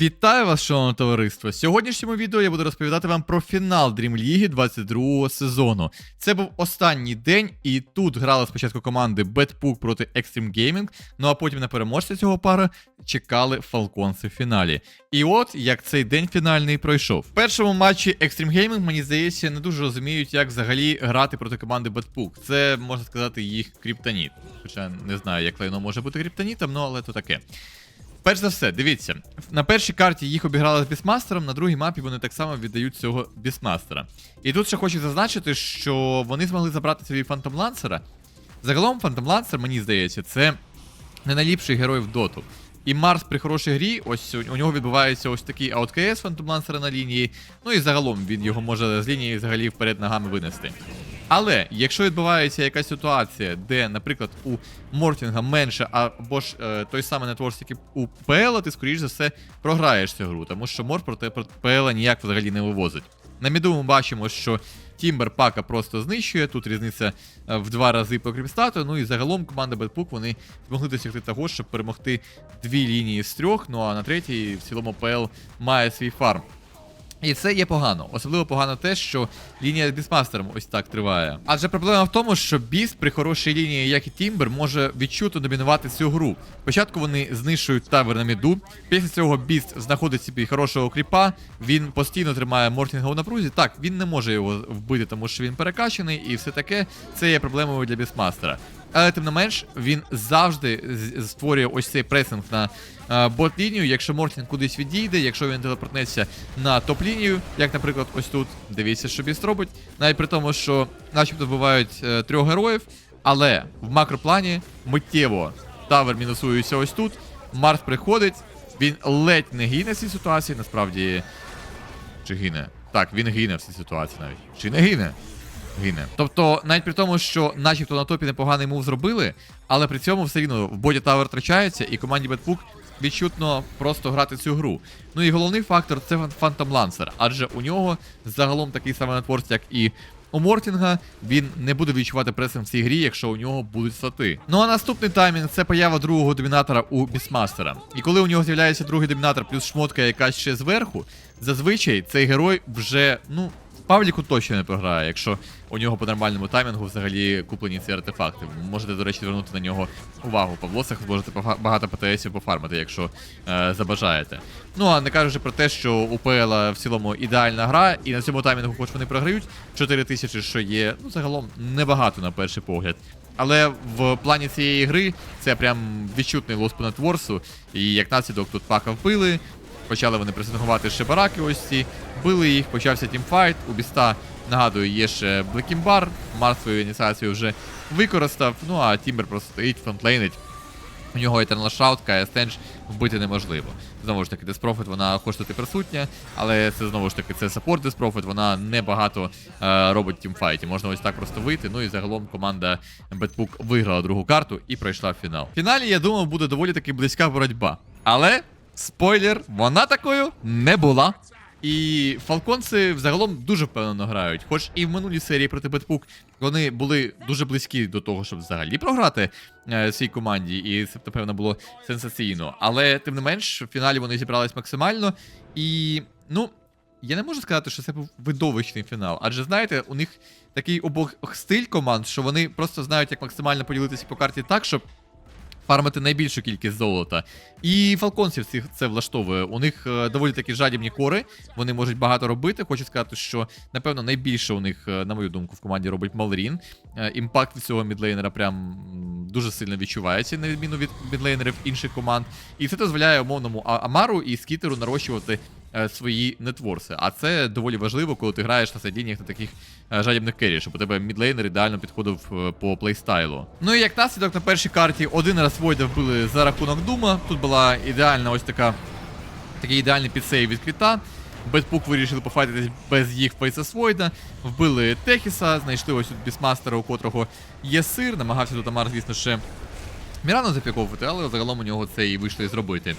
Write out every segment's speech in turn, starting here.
Вітаю вас, шановне товариство! Сьогоднішньому відео я буду розповідати вам про фінал Dream League 22 сезону. Це був останній день, і тут грали спочатку команди Bedpook проти Extreme Gaming, ну а потім на переможця цього пара чекали Falcons в фіналі. І от як цей день фінальний пройшов. В першому матчі Extreme Gaming, мені здається, не дуже розуміють, як взагалі грати проти команди Bedpook. Це можна сказати їх криптоніт. Хоча не знаю, як лайно може бути криптонітом, ну але то таке. Перш за все, дивіться, на першій карті їх обіграли з бісмастером, на другій мапі вони так само віддають цього бісмастера. І тут ще хочу зазначити, що вони змогли забрати собі Фантом Лансера. Загалом Фантом Лансер, мені здається, це не найліпший герой в доту. І Марс при хорошій грі, ось у нього відбувається ось такий ауткс Фантом Лансера на лінії. Ну і загалом він його може з лінії взагалі вперед ногами винести. Але якщо відбувається якась ситуація, де, наприклад, у Мортінга менше, або ж е, той самий нетворс, який у ПЛ, ти скоріш за все програєш цю гру, тому що Морт проти ПЛ ніяк взагалі не вивозить. На міду ми бачимо, що Тімбер Пака просто знищує, тут різниця е, в два рази по кріпстату. Ну і загалом команда Бетпук вони змогли досягти того, щоб перемогти дві лінії з трьох. Ну а на третій в цілому ПЛ має свій фарм. І це є погано. Особливо погано те, що лінія з бісмастером ось так триває. Адже проблема в тому, що біст при хорошій лінії, як і Тімбер, може відчуто домінувати цю гру. Спочатку вони знищують тавер на міду. Після цього біст знаходить собі хорошого кріпа. Він постійно тримає Мортінга у напрузі. Так, він не може його вбити, тому що він перекачаний, і все таке це є проблемою для бісмастера. Але тим не менш, він завжди створює ось цей пресинг на е, бот-лінію. Якщо Мортін кудись відійде, якщо він телепортнеться на топ-лінію, як, наприклад, ось тут, дивіться, що біст робить. Навіть при тому, що начебто вбивають е, трьох героїв, але в макроплані миттєво тавер мінусується ось тут. Марс приходить, він ледь не гине в цій ситуації, насправді. Чи гине? Так, він гине в цій ситуації навіть. Чи не гине? Гине. Тобто, навіть при тому, що начебто на топі непоганий мув зробили, але при цьому все рівно в боді тавер втрачається, і команді Бетпук відчутно просто грати цю гру. Ну і головний фактор це Phantom Lancer, адже у нього загалом такий самий нетворс, як і у Мортінга, він не буде відчувати пресинг в цій грі, якщо у нього будуть стати. Ну а наступний таймінг це поява другого домінатора у Бісмастера. І коли у нього з'являється другий домінатор плюс шмотка якась ще зверху, зазвичай цей герой вже, ну. Павліку точно не програє, якщо у нього по нормальному таймінгу взагалі куплені ці артефакти. Можете, до речі, звернути на нього увагу. По влосах зможете багато ПТСів пофармити, якщо е, забажаєте. Ну а не кажучи про те, що у ПЛ в цілому ідеальна гра, і на цьому таймінгу, хоч вони програють 4 тисячі, що є, ну загалом небагато на перший погляд. Але в плані цієї гри це прям відчутний лос по нетворсу, і як наслідок тут пака вбили. Почали вони пресингувати ще бараки ось ці, били їх, почався тімфайт. У Біста, нагадую, є ще Блекімбар, Марс свою ініціацію вже використав. Ну а Тімбер просто стоїть, фронтлейнить. У нього Eternal Shout, Tench вбити неможливо. Знову ж таки, Деспрофит, вона хоче бути присутня, але це знову ж таки це саппорт Деспрофит, вона небагато е, робить тімфайті. Можна ось так просто вийти. Ну і загалом команда Бетпук виграла другу карту і пройшла в фінал. В фіналі, я думав, буде доволі таки близька боротьба. Але, спойлер, вона такою не була. І фалконці взагалом дуже впевнено грають. Хоч і в минулій серії проти Бетпук вони були дуже близькі до того, щоб взагалі програти е, цій команді, і це, напевно, було сенсаційно. Але тим не менш, в фіналі вони зібрались максимально. І, ну, я не можу сказати, що це був видовищний фінал. Адже знаєте, у них такий обох стиль команд, що вони просто знають, як максимально поділитися по карті так, щоб фармити найбільшу кількість золота. І фалконців це влаштовує. У них е, доволі такі жадібні кори, вони можуть багато робити. Хочу сказати, що напевно найбільше у них, е, на мою думку, в команді робить Малрін. Е, Імпакт цього мідлейнера прям дуже сильно відчувається, на відміну від мідлейнерів інших команд. І це дозволяє умовному Амару і Скітеру нарощувати свої нетворси. А це доволі важливо, коли ти граєш на сайдіннях на таких е, жадібних керрі, щоб у тебе мідлейнер ідеально підходив е, по плейстайлу. Ну і як наслідок на першій карті один раз Войда вбили за рахунок Дума. Тут була ідеальна ось така такий ідеальний підсейв від квіта. Бетпук вирішили пофайтитись без їх Фейса Войда. Вбили Техіса, знайшли ось тут бісмастера, у котрого є сир. Намагався тут Амар, звісно, ще Мірану запіковувати, але загалом у нього це і вийшло і зробити.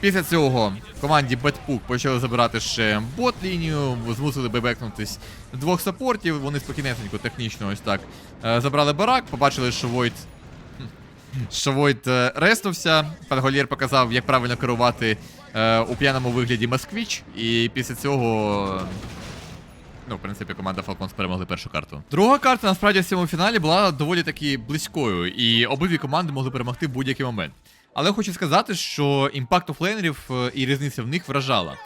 Після цього команді Бетпук почали забирати ще бот-лінію, змусили бебекнутись двох саппортів. Вони спокійнесенько, технічно ось так е, забрали барак, побачили, що Войт що Войт е, реснувся. Пан Голєр показав, як правильно керувати е, у п'яному вигляді Москвіч, і після цього. Ну, в принципі, команда Falcons перемогли першу карту. Друга карта насправді в цьому фіналі була доволі таки близькою, і обидві команди могли перемогти в будь-який момент. Але хочу сказати, що імпакт офлейнерів е, і різниця в них вражала.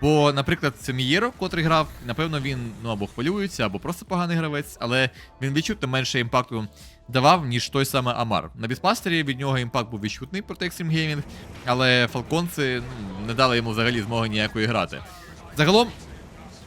Бо, наприклад, Цемієро, котрий грав, напевно, він ну або хвилюється, або просто поганий гравець, але він відчутно менше імпакту давав, ніж той самий Амар. На Біспастері від нього імпакт був відчутний проти Extreme Gaming, але фалконці ну, не дали йому взагалі змоги ніякої грати. Загалом,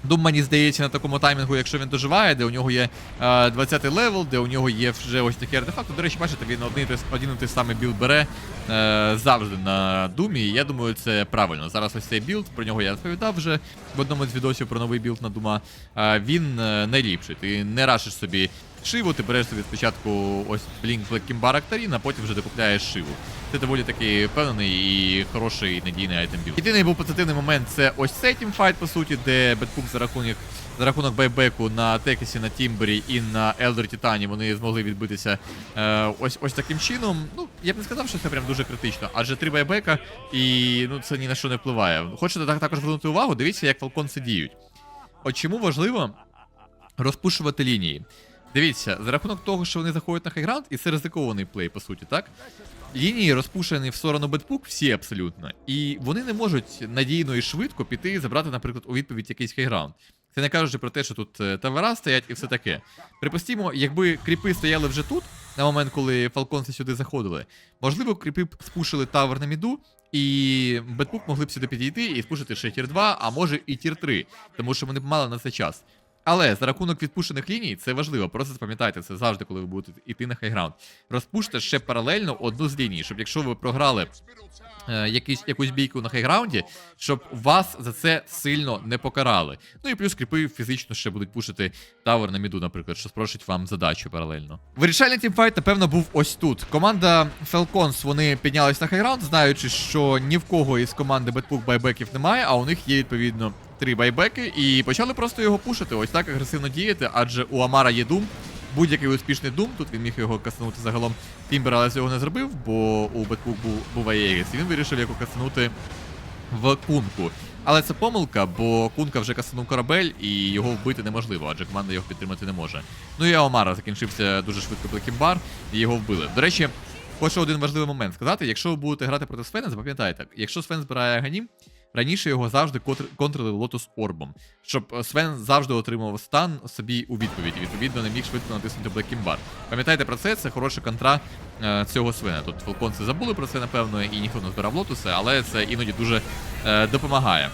Дум, мені здається, на такому таймінгу, якщо він доживає, де у нього є е, 20-й левел, де у нього є вже ось такі артефакти. До речі, бачите, він один, один і той самий білд бере е, завжди на думі. І я думаю, це правильно. Зараз ось цей білд, про нього я розповідав вже в одному з відосів про новий білд на дума. Е, він е, найліпший. Ти не рашиш собі шиву, ти береш собі спочатку ось Black Kimbar а потім вже докупляєш шиву. Це доволі такий впевнений і хороший надійний айтем білд. Єдиний був позитивний момент це ось цей тімфайт, по суті, де Беткуп за рахунок за рахунок байбеку на Текесі, на Тімбері і на Елдер Титані вони змогли відбитися е, ось ось таким чином. Ну, я б не сказав, що це прям дуже критично, адже три байбека і ну це ні на що не впливає. Хочете так також звернути увагу, дивіться, як фалконці діють. От чому важливо розпушувати лінії. Дивіться, за рахунок того, що вони заходять на хайграунд, і це ризикований плей, по суті, так? Лінії розпушені в сторону бетпук всі абсолютно. І вони не можуть надійно і швидко піти і забрати, наприклад, у відповідь якийсь хайграунд. Це не кажучи про те, що тут е, тавера стоять і все таке. Припустімо, якби кріпи стояли вже тут, на момент, коли фалконці сюди заходили, можливо, кріпи б спушили тавер на міду, і бетпук могли б сюди підійти і спушити ще тір 2, а може і тір 3, тому що вони б мали на це час. Але за рахунок відпушених ліній це важливо. Просто запам'ятайте це завжди, коли ви будете йти на хайграунд. Розпуште ще паралельно одну з ліній, щоб якщо ви програли е, якийсь, якусь бійку на хайграунді, щоб вас за це сильно не покарали. Ну і плюс кріпи фізично ще будуть пушити тавер на міду, наприклад, що спрощить вам задачу паралельно. Вирішальний тімфайт, напевно, був ось тут. Команда Falcons, вони піднялись на хайграунд, знаючи, що ні в кого із команди Бетпук байбеків немає, а у них є відповідно три байбеки, і почали просто його пушити, ось так агресивно діяти, адже у Амара є дум. Будь-який успішний дум, тут він міг його каснути загалом Тімбер, але цього не зробив, бо у Бетпук був, Аєгіс, і він вирішив його каснути в кунку. Але це помилка, бо кунка вже касанув корабель, і його вбити неможливо, адже команда його підтримати не може. Ну і Аомара закінчився дуже швидко Блекімбар, і його вбили. До речі, хочу один важливий момент сказати: якщо ви будете грати проти Свена, запам'ятайте, якщо Свен збирає Аганім, раніше його завжди контр- контрили Лотус Орбом, щоб Свен завжди отримував стан собі у відповідь, і відповідно не міг швидко натиснути Блекімбар. Пам'ятайте про це, це хороша контра е, цього свина. Тут фалконці забули про це, напевно, і ніхто не збирав лотуси, але це іноді дуже е, допомагає.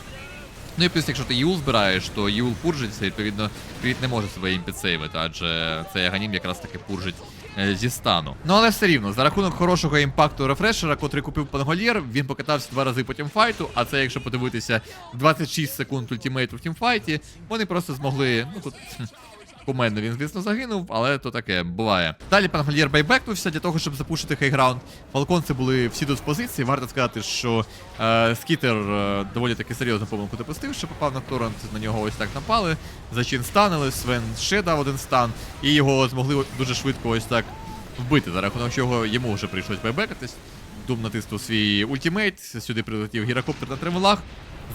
Ну і плюс, якщо ти Юл збираєш, то Юл пуржиться, відповідно, Кріт не може себе їм підсейвити, адже цей аганім якраз таки пуржить е, зі стану. Ну але все рівно, за рахунок хорошого імпакту рефрешера, котрий купив Пангольєр, він покатався два рази по тімфайту, а це, якщо подивитися, 26 секунд ультімейту в тімфайті, вони просто змогли. Ну тут. Хм, Куменно він, звісно, загинув, але то таке буває. Далі пан Гальєр байбекнувся для того, щоб запушити хайграунд. Фалконці були всі тут в позиції. Варто сказати, що е, скітер е, доволі таки серйозну помилку допустив, що попав на торрент, на нього ось так напали. Зачин станили, Свен ще дав один стан, і його змогли дуже швидко ось так вбити, за рахунок чого йому вже прийшлось байбекатись. Дум натиснув свій ультимейт, сюди прилетів гірокоптер на триволах.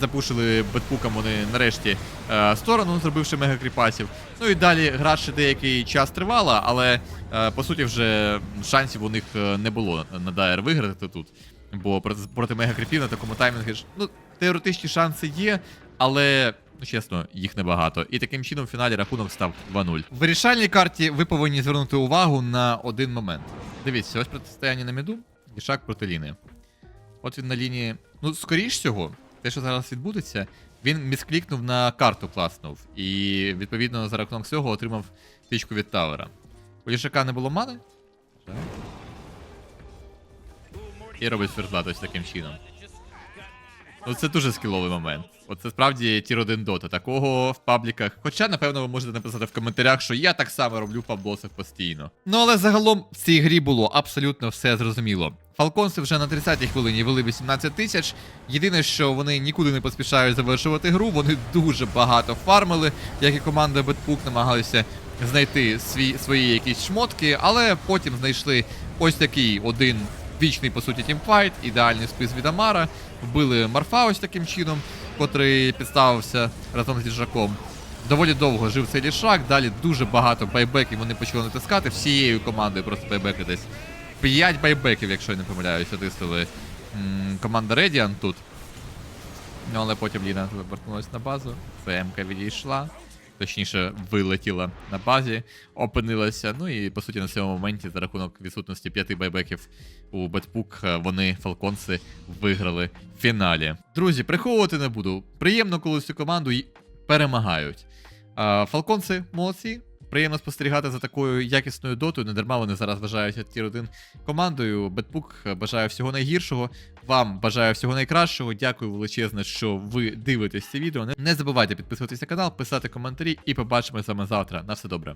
Запушили бетпукам вони нарешті е, сторону, зробивши мегакріпасів. Ну і далі гра ще деякий час тривала, але е, по суті вже шансів у них е, не було на Дайер виграти тут. Бо проти, мегакріпів на такому таймінгу ну, теоретичні шанси є, але. Ну, чесно, їх небагато. І таким чином в фіналі рахунок став 2-0. В вирішальній карті ви повинні звернути увагу на один момент. Дивіться, ось протистояння на міду, і шаг проти ліни. От він на лінії. Ну, скоріш всього, те, що зараз відбудеться, він місклікнув на карту класнув. І відповідно за рахунок цього отримав пічку від Тавера. У Лішака не було мани. І робить ферзла ось таким чином. Ну, це дуже скіловий момент. Оце справді тір 1 дота. Такого в пабліках. Хоча, напевно, ви можете написати в коментарях, що я так само роблю в паблосах постійно. Ну але загалом в цій грі було абсолютно все зрозуміло. Фалконси вже на 30-й хвилині вели 18 тисяч. Єдине, що вони нікуди не поспішають завершувати гру, вони дуже багато фармили, як і команда Бетпук намагалися знайти свій, свої якісь шмотки, але потім знайшли ось такий один вічний, по суті, тімфайт, ідеальний спис від Амара. Вбили Марфа ось таким чином, котрий підставився разом з їжаком. Доволі довго жив цей лішак, далі дуже багато байбеків вони почали натискати всією командою, просто байбеки десь. 5 байбеків, якщо я не помиляюся, тиснули команда Radiant тут. Ну, але потім Ліна вибортнулась на базу, ФМК відійшла, точніше, вилетіла на базі, опинилася. Ну і по суті на цьому моменті, за рахунок відсутності п'яти байбеків у Бетпук, е, вони, фалконси, виграли в фіналі. Друзі, приховувати не буду. Приємно, коли цю команду перемагають. Фалконси молодці. Приємно спостерігати за такою якісною дотою. Недарма вони зараз вважаються тір 1 командою. Бетпук бажає всього найгіршого. Вам бажаю всього найкращого. Дякую величезне, що ви дивитесь це відео. Не- забувайте підписуватися на канал, писати коментарі і побачимося саме завтра. На все добре.